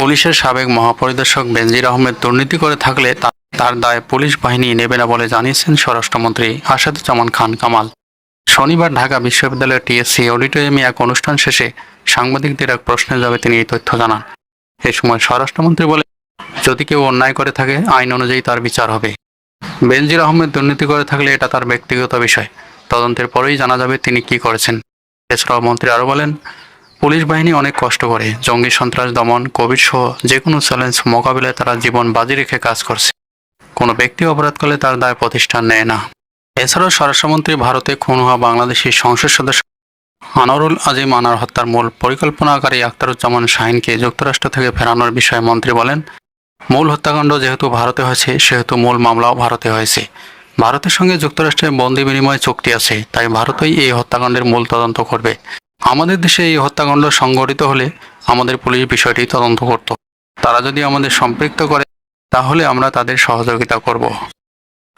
পুলিশের সাবেক মহাপরিদর্শক বেনজির আহমেদ দুর্নীতি করে থাকলে তার দায় পুলিশ বাহিনী নেবে না বলে জানিয়েছেন স্বরাষ্ট্রমন্ত্রী আসাদুজ্জামান খান কামাল। শনিবার ঢাকা বিশ্ববিদ্যালয়ের টিএসসি অডিটোরিয়ামে এক অনুষ্ঠান শেষে সাংবাদিকদের এক প্রশ্নের জবাবে তিনি এই তথ্য জানান। এ সময় স্বরাষ্ট্রমন্ত্রী বলে, যদি কেউ অন্যায় করে থাকে, আইন অনুযায়ী তার বিচার হবে। বেনজির আহমেদ দুর্নীতি করে থাকলে এটা তার ব্যক্তিগত বিষয়। তদন্তের পরেই জানা যাবে তিনি কি করেছেন। এছাড়াও মন্ত্রী আরও বলেন পুলিশ বাহিনী অনেক কষ্ট করে। জঙ্গি সন্ত্রাস, দমন, কোভিড সহ যে কোনো চ্যালেঞ্জ মোকাবিলায় তারা জীবন বাজি রেখে কাজ করছে। কোনো ব্যক্তি অপরাধ করলে তার দায় প্রতিষ্ঠান নেয় না। এছাড়াও স্বরাষ্ট্রমন্ত্রী ভারতে খুন হওয়া বাংলাদেশি সংসদ সদস্য আনোয়ারুল আজিম আনার হত্যার মূল পরিকল্পনাকারী আখতারুজ্জামান শাহিনকে যুক্তরাষ্ট্র থেকে ফেরানোর বিষয়ে মন্ত্রী বলেন, মূল হত্যাকাণ্ড যেহেতু ভারতে হয়েছে, সেহেতু মূল মামলাও ভারতে হয়েছে। ভারতের সঙ্গে যুক্তরাষ্ট্রের বন্দি বিনিময় চুক্তি আছে, তাই ভারতই এই হত্যাকাণ্ডের মূল তদন্ত করবে। আমাদের দেশে এই হত্যাকাণ্ড সংঘটিত হলে আমাদের পুলিশ বিষয়টি তদন্ত করত। তারা যদি আমাদের সম্পৃক্ত করে, তাহলে আমরা তাদের সহযোগিতা করব।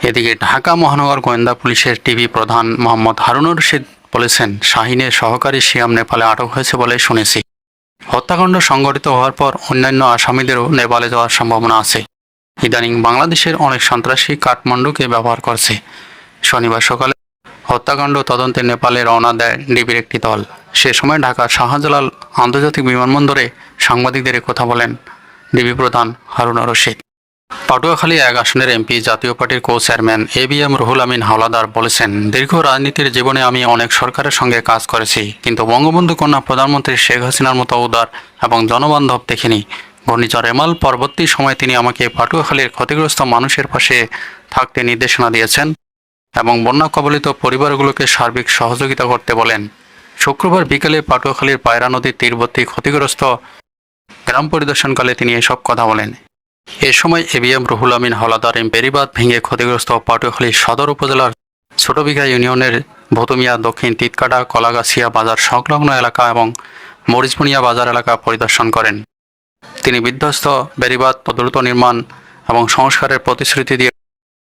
এদিকে ঢাকা মহানগর গোয়েন্দা পুলিশের টিভি প্রধান মোহাম্মদ হারুনুর রশিদ বলেছেন, শাহিনের সহকারী শিয়াম নেপালে আটক হয়েছে বলে শুনেছি। হত্যাকাণ্ড সংঘটিত হওয়ার পর অন্যান্য আসামিদেরও নেপালে যাওয়ার সম্ভাবনা আছে। ইদানিং বাংলাদেশের অনেক সন্ত্রাসী কাঠমান্ডুকে ব্যবহার করছে। শনিবার সকালে হত্যাকাণ্ড তদন্তে নেপালে রওনা দেয় ডিবির একটি দল। সে সময় ঢাকার শাহজালাল আন্তর্জাতিক বিমানবন্দরে সাংবাদিকদের কথা বলেন ডিবি প্রধান হারুনা রশিদ পাটুয়াখালী এক আসনের এমপি জাতীয় পার্টির co chairman A B M Ruhul Amin Howlader বলেছেন, দীর্ঘ রাজনীতির জীবনে আমি অনেক সরকারের সঙ্গে কাজ করেছি, কিন্তু বঙ্গবন্ধু কন্যা প্রধানমন্ত্রী শেখ হাসিনার মতো উদার এবং জনবান্ধব দেখিনি। ঘূর্ণিঝড় এমাল পরবর্তী সময় তিনি আমাকে পটুয়াখালীর ক্ষতিগ্রস্ত মানুষের পাশে থাকতে নির্দেশনা দিয়েছেন এবং বন্যা কবলিত পরিবারগুলোকে সার্বিক সহযোগিতা করতে বলেন। শুক্রবার বিকেলে পাটুয়াখালীর পায়রা নদীর তীরবর্তী ক্ষতিগ্রস্ত গ্রাম পরিদর্শনকালে তিনি এসব কথা বলেন। এ সময় এবিএম রুহুল আমিন হলাদার বেরিবাদ ভেঙে ক্ষতিগ্রস্ত পটুয়াখালী সদর উপজেলার ছোটবিঘা ইউনিয়নের ভতুমিয়া দক্ষিণ তিতকাটা, কলাগাছিয়া বাজার সংলগ্ন এলাকা এবং মরিচবুনিয়া বাজার এলাকা পরিদর্শন করেন। তিনি বিধ্বস্ত বেরিবাদ দ্রুত নির্মাণ এবং সংস্কারের প্রতিশ্রুতি দিয়ে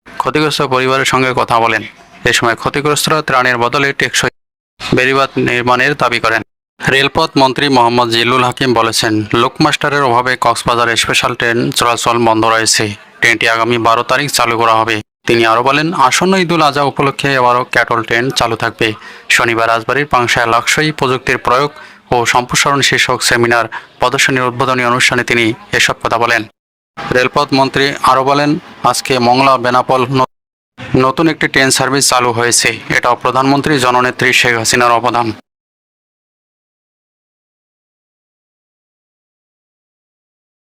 ক্ষতিগ্রস্ত পরিবারের সঙ্গে কথা বলেন। এ সময় ক্ষতিগ্রস্তরা ত্রাণের বদলে টেকসই বেরিবাদ নির্মাণের দাবি করেন। রেলপথ মন্ত্রী মোহাম্মদ জিল্লুল হাকিম বলেছেন, লোকমাস্টারের অভাবে কক্সবাজার স্পেশাল ট্রেন চলাচল বন্ধ রয়েছে। ট্রেনটি আগামী বারো তারিখ চালু করা হবে। তিনি আরও বলেন, আসন্ন ঈদুল আজহা উপলক্ষে এবারও ক্যাটল ট্রেন চালু থাকবে। শনিবার রাজবাড়ির পাংশায় লাকসাই প্রযুক্তির প্রয়োগ ও সম্প্রসারণ শীর্ষক সেমিনার প্রদর্শনীর উদ্বোধনী অনুষ্ঠানে তিনি এসব কথা বলেন। রেলপথ মন্ত্রী আরও বলেন, আজকে মংলা, বেনাপোল নতুন একটি ট্রেন সার্ভিস চালু হয়েছে। এটাও প্রধানমন্ত্রী জননেত্রী শেখ হাসিনার অবদান।